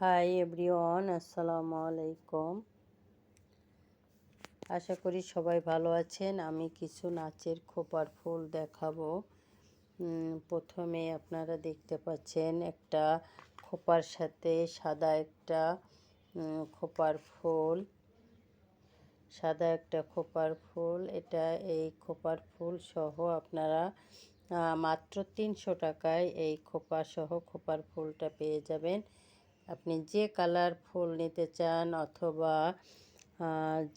Hi everyone, আসসালামু আলাইকুম। আশা করি সবাই ভালো আছেন। আমি কিছু নাচের খোপার ফুল দেখাবো। প্রথমে আপনারা দেখতে পাচ্ছেন একটা খোপার সাথে সাদা একটা খোপার ফুল। সাদা একটা খোপার ফুল। এটা এই খোপার ফুল সহ আপনারা মাত্র তিনশো টাকায় এই খোপা সহ খোপার ফুলটা পেয়ে যাবেন। আপনি যে কালার ফুল নিতে চান অথবা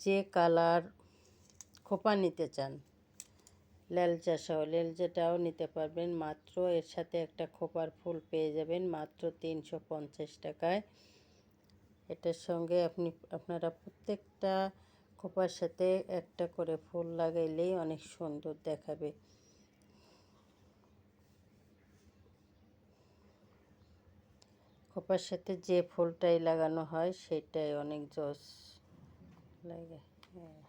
যে কালার খোপা নিতে চান, লেলচা সহ, লেলচাটাও নিতে পারবেন। মাত্র এর সাথে একটা খোপার ফুল পেয়ে যাবেন, মাত্র তিনশো পঞ্চাশ টাকায়। এটার সঙ্গে আপনি, আপনারা প্রত্যেকটা খোপার সাথে একটা করে ফুল লাগাইলেই অনেক সুন্দর দেখাবে। খোপার সাথে যে ফুলটাই লাগানো হয়, সেটাই অনেক জস লাগে। হ্যাঁ।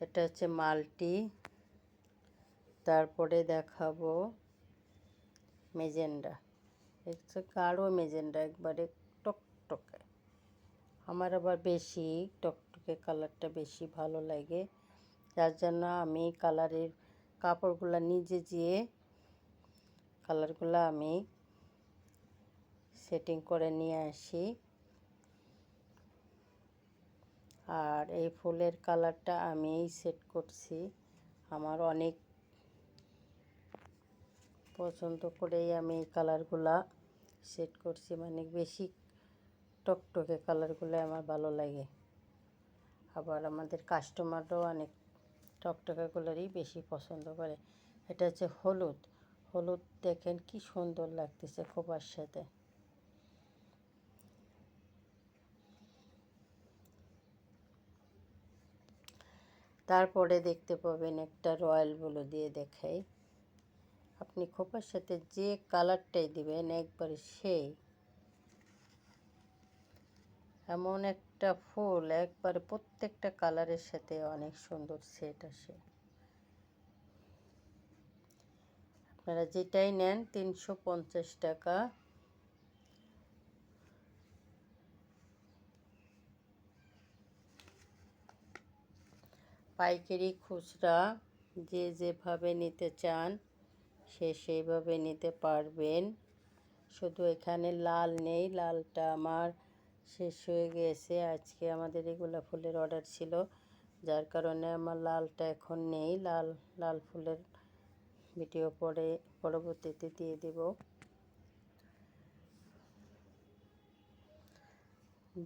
এটা হচ্ছে মাল্টি। তারপরে দেখাবো মেজেন্ডা। হচ্ছে গাঢ় মেজেন্ডা একবারে টকটকে আমার আবার বেশি টকটকে কালারটা বেশি ভালো লাগে। যার জন্য আমি কালারের কাপড়গুলো নিজে যেয়ে কালারগুলো আমি সেটিং করে নিয়ে আসি। আর এই ফুলের কালারটা আমি সেট করছি। আমার অনেক পছন্দ করেই আমি এই কালারগুলা সেট করছি। মানে বেশি টকটকে কালারগুলো আমার ভালো লাগে। আবার আমাদের কাস্টমাররাও অনেক টকটকে কালারই বেশি পছন্দ করে। এটা হচ্ছে হলুদ। হলুদ দেখেন কি সুন্দর লাগতেছে খোপার সাথে। তারপরে দেখতে পাবেন একটা রয়্যাল ব্লু দিয়ে দেখাই। আপনি খোপার সাথে যে কালারটাই দিবেন, একবারে সেই। এমন একটা ফুল, একবারে প্রত্যেকটা কালারের সাথে অনেক সুন্দর সেট আসে। আপনারা যেটাই নেন, তিনশো পঞ্চাশ টাকা। পাইকারি খুচরা যে যেভাবে নিতে চান, সে সেইভাবে নিতে পারবেন। শুধু এখানে লাল নেই, লালটা আমার শেষ হয়ে গিয়েছে আজকে আমাদের এগুলো ফুলের অর্ডার ছিল। যার কারণে আমার লালটা এখন নেই। লাল লাল ফুলের ভিডিও পরে, পরবর্তীতে দিয়ে দেব।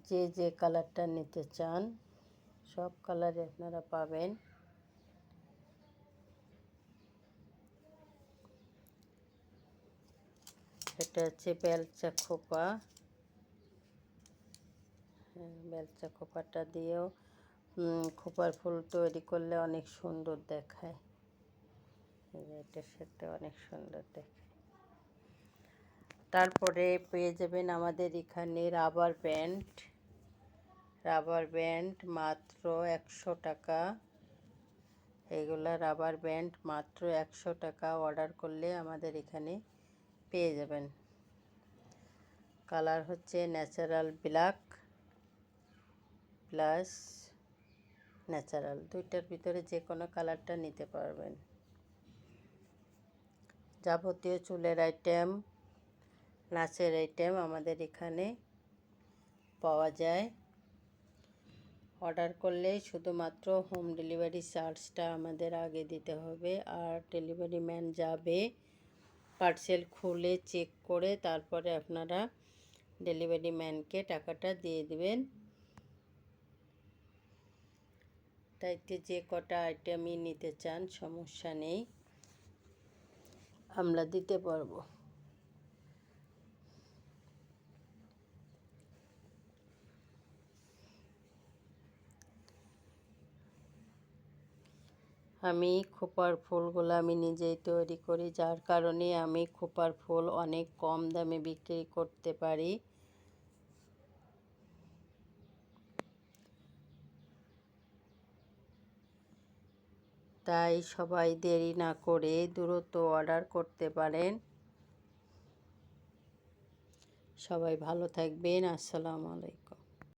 যে যে কালারটা নিতে চান, সব কালারে আপনারা পাবেন। এটা হচ্ছে বেলচা খোপা। বেলচা খোপাটা দিয়েও খোপার ফুল তৈরি করলে অনেক সুন্দর দেখায়। এটার সাথে অনেক সুন্দর দেখায় তারপরে পেয়ে যাবেন আমাদের এখানে রাবার ব্যান্ড। রাবার ব্যান্ড মাত্র একশো টাকা। এগুলা রাবার ব্যান্ড মাত্র একশো টাকা অর্ডার করলে আমাদের এখানে পেয়ে যাবেন। কালার হচ্ছে ন্যাচারাল ব্ল্যাক। প্লাস ন্যাচারাল দুইটার ভিতরে যে কোনো কালারটা নিতে পারবেন। যাবতীয় চুলের আইটেম, নাচের আইটেম আমাদের এখানে পাওয়া যায়। অর্ডার করলে শুধুমাত্র হোম ডেলিভারি চার্জটা আমাদের আগে দিতে হবে আর ডেলিভারি ম্যান যাবে, পার্সেল খুলে চেক করে তারপরে আপনারা ডেলিভারি ম্যানকে টাকাটা দিয়ে দেবেন। তাইতে যে কটা আইটেমই নিতে চান, সমস্যা নেই। আমরা দিতে পারব। আমি খোপার ফুলগুলো আমি নিজেই তৈরি করি, যার কারণে আমি খোপার ফুল অনেক কম দামে বিক্রি করতে পারি। তাই সবাই দেরি না করে দ্রুত অর্ডার করতে পারেন। সবাই ভালো থাকবেন। আসসালামু আলাইকুম।